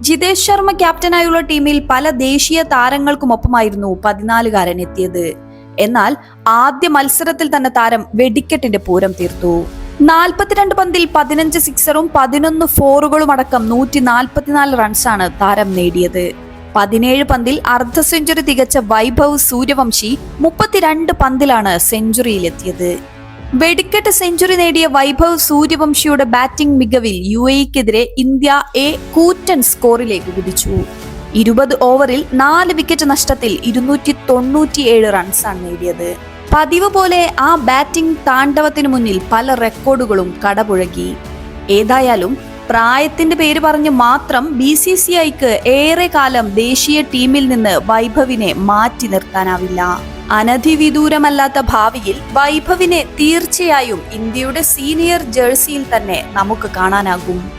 ജിതേഷ് ശർമ്മ ക്യാപ്റ്റനായുള്ള ടീമിൽ പല ദേശീയ താരങ്ങൾക്കുമൊപ്പമായിരുന്നു പതിനാലുകാരൻ എത്തിയത്. എന്നാൽ ആദ്യ മത്സരത്തിൽ തന്നെ താരം വെടിക്കെട്ടിന്റെ പൂരം തീർത്തു. നാൽപ്പത്തിരണ്ട് പന്തിൽ പതിനഞ്ച് സിക്സറും പതിനൊന്ന് ഫോറുകളും അടക്കം നൂറ്റി നാൽപ്പത്തിനാല് റൺസാണ് താരം നേടിയത്. പതിനേഴ് പന്തിൽ അർദ്ധ സെഞ്ചുറി തികച്ച വൈഭവ് സൂര്യവംശി മുപ്പത്തിരണ്ട് പന്തിലാണ് സെഞ്ചുറിയിലെത്തിയത്. വെടിക്കെട്ട് സെഞ്ചുറി നേടിയ വൈഭവ് സൂര്യവംശിയുടെ ബാറ്റിംഗ് മികവിൽ യു എക്കെതിരെ ഇന്ത്യ എ കൂറ്റൻ സ്കോറിലേക്ക് കുതിച്ചു. ഇരുപത് ഓവറിൽ നാല് വിക്കറ്റ് നഷ്ടത്തിൽ ഇരുന്നൂറ്റി തൊണ്ണൂറ്റിയേഴ് റൺസാണ് നേടിയത്. പതിവ് പോലെ ആ ബാറ്റിംഗ് താണ്ഡവത്തിനു മുന്നിൽ പല റെക്കോർഡുകളും കടപുഴകി. ഏതായാലും പ്രായത്തിന്റെ പേര് പറഞ്ഞ് മാത്രം ബി സി സി ഐക്ക് ഏറെ കാലം ദേശീയ ടീമിൽ നിന്ന് വൈഭവിനെ മാറ്റി നിർത്താനാവില്ല. അനധിവിദൂരമല്ലാത്ത ഭാവിയിൽ വൈഭവിനെ തീർച്ചയായും ഇന്ത്യയുടെ സീനിയർ ജേഴ്സിയിൽ തന്നെ നമുക്ക് കാണാനാകും.